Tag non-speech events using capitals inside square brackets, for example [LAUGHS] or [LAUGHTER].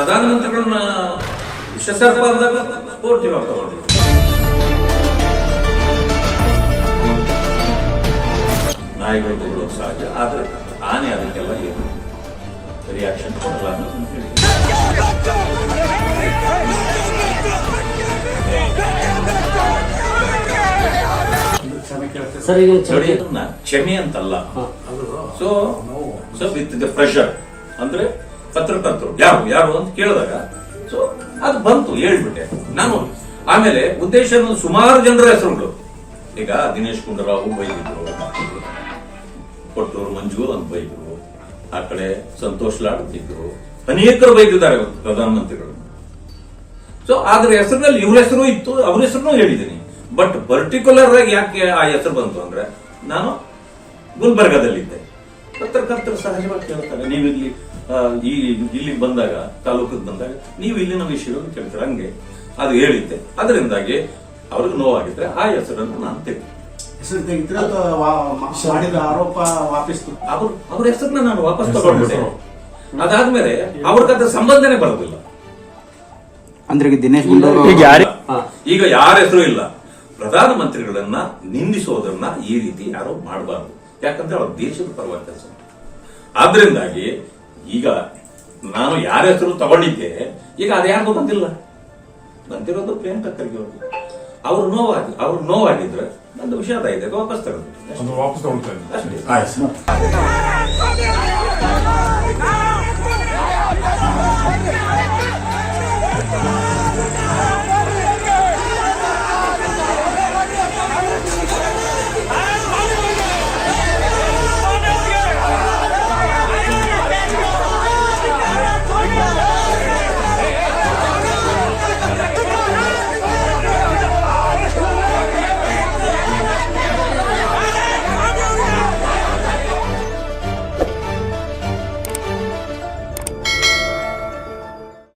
ಪ್ರಧಾನಮಂತ್ರಿಗಳನ್ನ ಶಸರ್ಪ ಅಂದಾಗ ಸ್ಫೂರ್ತಿ ತಗೊಂಡ್ರು ನಾಯಿಗಳು ತಗೊಳ್ಳೋದು ಸಹಜ ಆದ್ರೆ ಆನೆ ಅದಕ್ಕೆಲ್ಲ ಏನು ರಿಯಾಕ್ಷನ್ ಕೊಡಲ್ಲ ಕ್ಷಮೆ ಅಂತಲ್ಲ. So so with the pressure ಅಂದ್ರೆ ಪತ್ರಕರ್ತರು ಯಾರು ಯಾರು ಅಂತ ಕೇಳಿದಾಗ, ಸೊ, ಅದು ಬಂತು, ಹೇಳ್ಬಿಟ್ಟೆ. ನಾನು, ಆಮೇಲೆ ಉದ್ದೇಶ ಸುಮಾರು ಜನರ ಹೆಸರುಗಳು ಈಗ ದಿನೇಶ್ ಗುಂಡೂರಾವ್ ಬೈದಿದ್ರು ಕೊಟ್ಟೂರು ಮಂಜು ಅಂತ ಬೈದ್ರು. ಆ ಕಡೆ ಸಂತೋಷ್ ಲಾಡ್ ಇದ್ರು. ಅನೇಕರು ಬೈದಿದ್ದಾರೆ ಪ್ರಧಾನಮಂತ್ರಿಗಳು. ಸೊ, ಆದ್ರ ಹೆಸರಿನಲ್ಲಿ ಇವ್ರ ಹೆಸರು ಇತ್ತು, ಅವ್ರ ಹೆಸರು ಹೇಳಿದ್ದೀನಿ ಬಟ್ ಪರ್ಟಿಕ್ಯುಲರ್ ಆಗಿ ಯಾಕೆ ಆ ಹೆಸರು ಬಂತು ಅಂದ್ರೆ, ನಾನು ಗುಲ್ಬರ್ಗಾದಲ್ಲಿದ್ದೆ. ಪತ್ರಕರ್ತರು ಸಹಜವಾಗಿ ಕೇಳ್ತಾರೆ. ನೀವು ಇಲ್ಲಿ ಆ, ಈ ಇಲ್ಲಿ ಬಂದಾಗ ತಾಲೂಕಿಗೆ ಬಂದಾಗ ನೀವು ಇಲ್ಲಿನ ವಿಷಯವನ್ನು ಕೇಳ್ತಾರೆ ಹಂಗೆ. ಅದು ಹೇಳಿದ್ದೆ. ಅದರಿಂದಾಗಿ ಅವ್ರಿಗೆ ನೋವಾಗಿದ್ರೆ ಆ ಹೆಸರನ್ನು ನಾನು ತೆಗೆದು. ಹೆಸರು ತೆಗಿದ್ರೆ ಮಾಡಿದ ಆರೋಪ ವಾಪಸ್ ಅವ್ರ ಅವ್ರ ಹೆಸರನ್ನ ನಾನು ವಾಪಸ್ ತಗೊಂಡ್ಬಿಟ್ಟೆ ಅದಾದ್ಮೇಲೆ ಅವ್ರಿಗೆ ಅದ್ರ ಸಂಬಂಧನೇ ಬರೋದಿಲ್ಲ. ಅಂದ್ರೆ ದಿನೇಶ್ ಈಗ ಯಾರೇ ಈಗ ಯಾರ ಹೆಸರು ಇಲ್ಲ. ಪ್ರಧಾನಮಂತ್ರಿಗಳನ್ನ ನಿಂದಿಸೋದನ್ನ ಈ ರೀತಿ ಯಾರು ಮಾಡಬಾರ್ದು. ಯಾಕಂದ್ರೆ ಅವ್ರ ದೇಶದ ಪರವಾಗಿ ಕೆಲಸ ಆದ್ರಿಂದಾಗಿ ಈಗ ನಾನು ಯಾರ ಹೆಸರು ತಗೊಂಡಿದ್ದೆ ಈಗ ಅದ್ಯಾರಿಗೂ ಬಂದಿಲ್ಲ. ಬಂದಿರೋದು ಪ್ರಿಯಾಂಕಾ ಖರ್ಗೆ ಅವರು ಅವ್ರು ನೋವಾಗಿ ಅವ್ರು ನೋವಾಗಿದ್ರೆ ನಂದು ವಿಷಾದ ಇದೆ ವಾಪಸ್ ತಗೊಂಡು. ವಾಪಸ್ ವಾಪಸ್ ತಗೊಳ್ತಾ [LAUGHS]